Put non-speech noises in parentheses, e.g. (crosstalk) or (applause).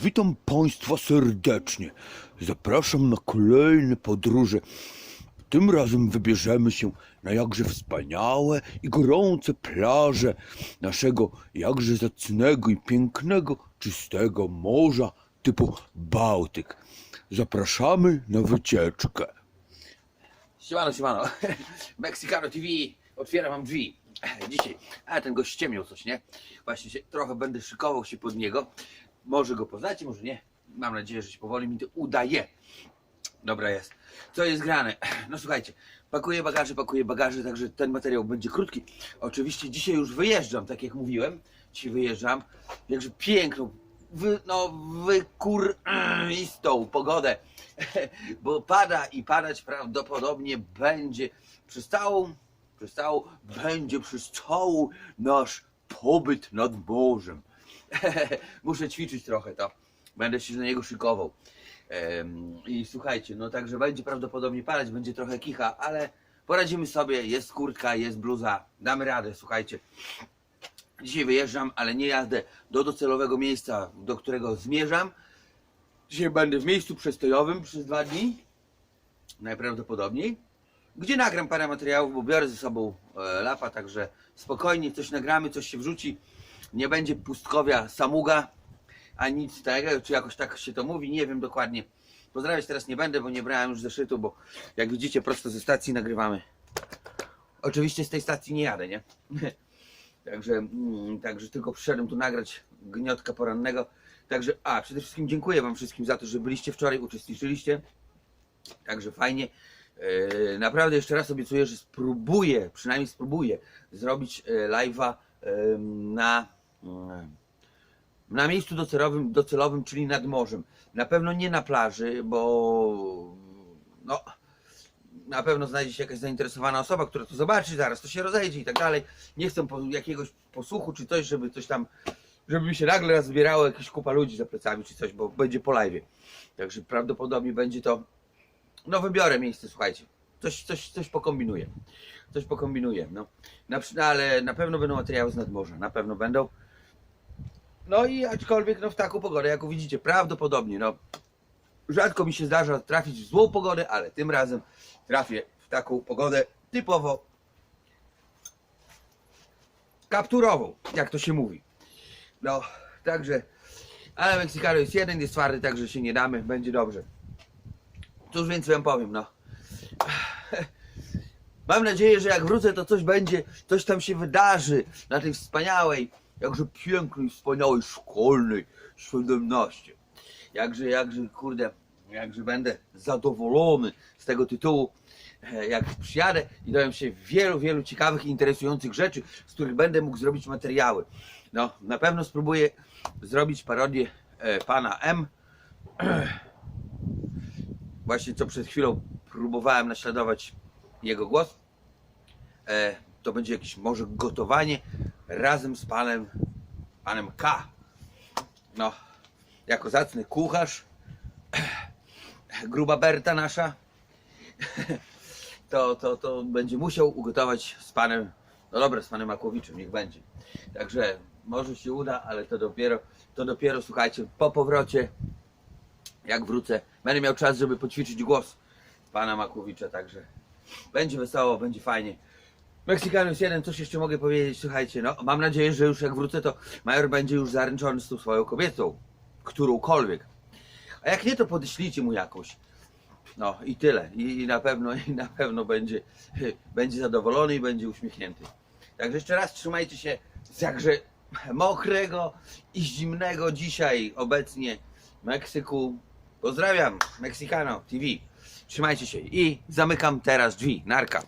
Witam Państwa serdecznie. Zapraszam na kolejne podróże. Tym razem wybierzemy się na jakże wspaniałe i gorące plaże naszego jakże zacnego i pięknego, czystego morza typu Bałtyk. Zapraszamy na wycieczkę. Siemano, siemano. (laughs) Mexicano TV otwiera wam drzwi. Dzisiaj, a ten gość ściemniał coś, nie? Właśnie się trochę będę szykował się pod niego. Może go poznacie, może nie. Mam nadzieję, że się powoli mi to udaje. Dobra jest. Co jest grane? (clears throat) No słuchajcie, pakuję bagaże, pakuję bagaże, także ten materiał będzie krótki. Oczywiście dzisiaj już wyjeżdżam, tak jak mówiłem. Dzisiaj wyjeżdżam. Jakże piękną, wy, no wykuristą pogodę. (laughs) Bo pada i padać prawdopodobnie będzie przez całą, przez całą, będzie przez cały nasz pobyt nad morzem. (laughs) Muszę ćwiczyć trochę to. Będę się do niego szykował. I słuchajcie, no także będzie prawdopodobnie padać, będzie trochę kicha, ale poradzimy sobie. Jest kurtka, jest bluza, damy radę, słuchajcie. Dzisiaj wyjeżdżam, ale nie jadę do docelowego miejsca, do którego zmierzam. Dzisiaj będę w miejscu przestojowym przez dwa dni, najprawdopodobniej, gdzie nagram parę materiałów, bo biorę ze sobą e, lapa, także spokojnie coś nagramy, coś się wrzuci. Nie będzie pustkowia samuga, ani nic tego, czy jakoś tak się to mówi, nie wiem dokładnie. Pozdrawiać teraz nie będę, bo nie brałem już zeszytu, bo jak widzicie prosto ze stacji nagrywamy. Oczywiście z tej stacji nie jadę, nie? (laughs) Także, mm, także tylko przyszedłem tu nagrać gniotka porannego. Także, a przede wszystkim dziękuję Wam wszystkim za to, że byliście wczoraj, uczestniczyliście. Także fajnie. E, Naprawdę jeszcze raz obiecuję, że spróbuję, przynajmniej spróbuję zrobić e, live'a e, na, na miejscu docelowym, docelowym, czyli nad morzem. Na pewno nie na plaży, bo no, na pewno znajdzie się jakaś zainteresowana osoba, która to zobaczy, zaraz to się rozejdzie i tak dalej. Nie chcę jakiegoś posłuchu czy coś, żeby coś tam, żeby mi się nagle zbierało jakieś kupa ludzi za plecami czy coś, bo będzie po live. Także prawdopodobnie będzie to, no wybiorę miejsce, słuchajcie. Coś, coś, coś pokombinuję. Coś pokombinuję, no. Na, no, ale na pewno będą materiały z nadmorza, na pewno będą. No i aczkolwiek no w taką pogodę, jak widzicie, prawdopodobnie, no rzadko mi się zdarza trafić w złą pogodę, ale tym razem trafię w taką pogodę typowo kapturową, jak to się mówi. No, także, ale Meksykano jest jeden, jest twardy, także się nie damy, będzie dobrze. Cóż więcej wam powiem, no. Mam nadzieję, że jak wrócę, to coś będzie, coś tam się wydarzy na tej wspaniałej, jakże pięknej, wspaniałej szkolnej 17. Jakże, jakże, kurde, jakże będę zadowolony z tego tytułu, e, jak przyjadę i dowiem się wielu, wielu ciekawych i interesujących rzeczy, z których będę mógł zrobić materiały. No, na pewno spróbuję zrobić parodię e, pana M. (clears throat) Właśnie co przed chwilą próbowałem naśladować jego głos. E, to będzie jakieś może gotowanie razem z panem, panem K. No, jako zacny kucharz, gruba Berta nasza, to, to, to będzie musiał ugotować z panem, no dobra, z panem Makłowiczem, niech będzie. Także może się uda, ale to dopiero, to dopiero, słuchajcie, po powrocie, jak wrócę, będę miał czas, żeby poćwiczyć głos pana Makłowicza, także będzie wesoło, będzie fajnie. Meksykanus jeden, coś jeszcze mogę powiedzieć, słuchajcie, no mam nadzieję, że już jak wrócę, to Major będzie już zaręczony z tą swoją kobietą, którąkolwiek. A jak nie, to podeślijcie mu jakąś. No i tyle. I, i na pewno, i na pewno będzie, będzie zadowolony i będzie uśmiechnięty. Także jeszcze raz trzymajcie się z jakże mokrego i zimnego dzisiaj obecnie Meksyku. Pozdrawiam, Mexicano TV. Trzymajcie się i zamykam teraz drzwi. Narka.